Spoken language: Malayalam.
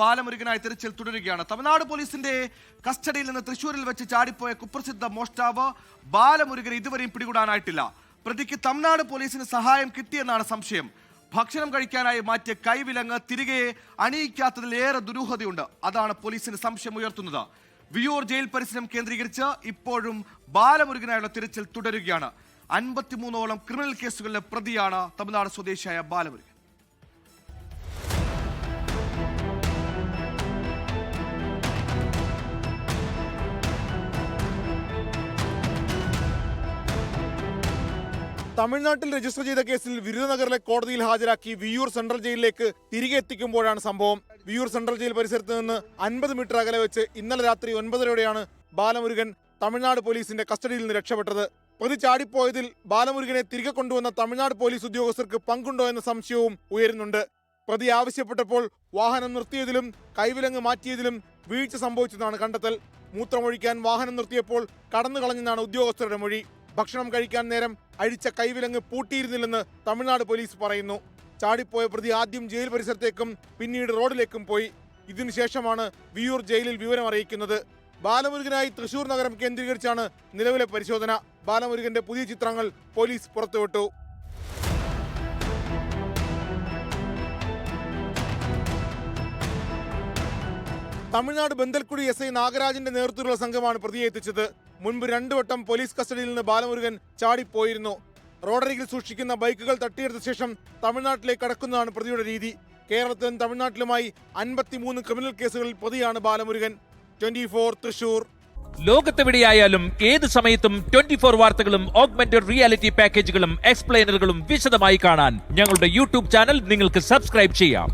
ബാലമുരുകനായി തിരച്ചിൽ തുടരുകയാണ്. തമിഴ്നാട് പോലീസിന്റെ കസ്റ്റഡിയിൽ നിന്ന് തൃശൂരിൽ വെച്ച് ചാടിപ്പോയ കുപ്രസിദ്ധ മോഷ്ടാവ് ബാലമുരുകനെ ഇതുവരെയും പിടികൂടാനായിട്ടില്ല. പ്രതിക്ക് തമിഴ്നാട് പോലീസിന് സഹായം കിട്ടിയെന്നാണ് സംശയം. ഭക്ഷണം കഴിക്കാനായി മാറ്റിയ കൈവിലങ്ങ് തിരികെ അണിയിക്കാത്തതിൽ ഏറെ ദുരൂഹതയുണ്ട്. അതാണ് പോലീസിന് സംശയം ഉയർത്തുന്നത്. വിയൂർ ജയിൽ പരിസരം കേന്ദ്രീകരിച്ച് ഇപ്പോഴും ബാലമുരുകനായുള്ള തിരച്ചിൽ തുടരുകയാണ്. അൻപത്തിമൂന്നോളം ക്രിമിനൽ കേസുകളിലെ പ്രതിയാണ് തമിഴ്നാട് സ്വദേശിയായ ബാലമുരുകൻ. തമിഴ്നാട്ടിൽ രജിസ്റ്റർ ചെയ്ത കേസിൽ വിരുദനഗറിലെ കോടതിയിൽ ഹാജരാക്കി വിയൂർ സെൻട്രൽ ജയിലിലേക്ക് തിരികെ എത്തിക്കുമ്പോഴാണ് സംഭവം. വിയൂർ സെൻട്രൽ ജയിൽ പരിസരത്ത് നിന്ന് അൻപത് മീറ്റർ അകലെ വെച്ച് ഇന്നലെ രാത്രി ഒൻപതരയോടെയാണ് ബാലമുരുകൻ തമിഴ്നാട് പോലീസിന്റെ കസ്റ്റഡിയിൽ നിന്ന് രക്ഷപ്പെട്ടത്. പ്രതി ചാടിപ്പോയതിൽ ബാലമുരുകനെ തിരികെ കൊണ്ടുവന്ന തമിഴ്നാട് പോലീസ് ഉദ്യോഗസ്ഥർക്ക് പങ്കുണ്ടോ എന്ന സംശയവും ഉയരുന്നുണ്ട്. പ്രതി ആവശ്യപ്പെട്ടപ്പോൾ വാഹനം നിർത്തിയതിലും കൈവിലങ്ങ് മാറ്റിയതിലും വീഴ്ച സംഭവിച്ചതാണ് കണ്ടെത്തൽ. മൂത്രമൊഴിക്കാൻ വാഹനം നിർത്തിയപ്പോൾ കടന്നു കളഞ്ഞെന്നാണ് ഉദ്യോഗസ്ഥരുടെ മൊഴി. ഭക്ഷണം കഴിക്കാൻ നേരം അഴിച്ച കൈവിലങ്ങ് പൂട്ടിയിരുന്നില്ലെന്ന് തമിഴ്നാട് പോലീസ് പറയുന്നു. ചാടിപ്പോയ പ്രതി ആദ്യം ജയിൽ പരിസരത്തേക്കും പിന്നീട് റോഡിലേക്കും പോയി. ഇതിനുശേഷമാണ് വിയൂർ ജയിലിൽ വിവരം അറിയിക്കുന്നത്. ബാലമുരുകനായി തൃശൂർ നഗരം കേന്ദ്രീകരിച്ചാണ് നിലവിലെ പരിശോധന. ബാലമുരുകന്റെ പുതിയ ചിത്രങ്ങൾ പോലീസ് പുറത്തുവിട്ടു. തമിഴ്നാട് ബന്തൽക്കുടി എസ് ഐ നാഗരാജിന്റെ നേതൃത്വത്തിലുള്ള സംഘമാണ് പ്രതിയെ എത്തിച്ചത്. മുൻപ് രണ്ടു വട്ടം പോലീസ് കസ്റ്റഡിയിൽ നിന്ന് ബാലമുരുകൻ ചാടിപ്പോയിരുന്നു. റോഡരികിൽ സൂക്ഷിക്കുന്ന ബൈക്കുകൾ തട്ടിയെടുത്ത ശേഷം തമിഴ്നാട്ടിലേക്ക് കടക്കുന്നതാണ് പ്രതിയുടെ രീതി. കേരളത്തിലും തമിഴ്നാട്ടിലുമായി അൻപത്തിമൂന്ന് ക്രിമിനൽ കേസുകളിൽ പ്രതിയാണ് ബാലമുരുകൻ. Twenty four Thrissur. ലോകത്തെവിടെയായാലും ഏത് സമയത്തും ട്വന്റി ഫോർ വാർത്തകളും ഓഗ്മെന്റഡ് റിയാലിറ്റി പാക്കേജുകളും എക്സ്പ്ലെയിനറുകളും വിശദമായി കാണാൻ ഞങ്ങളുടെ യൂട്യൂബ് ചാനൽ നിങ്ങൾക്ക് സബ്സ്ക്രൈബ് ചെയ്യാം.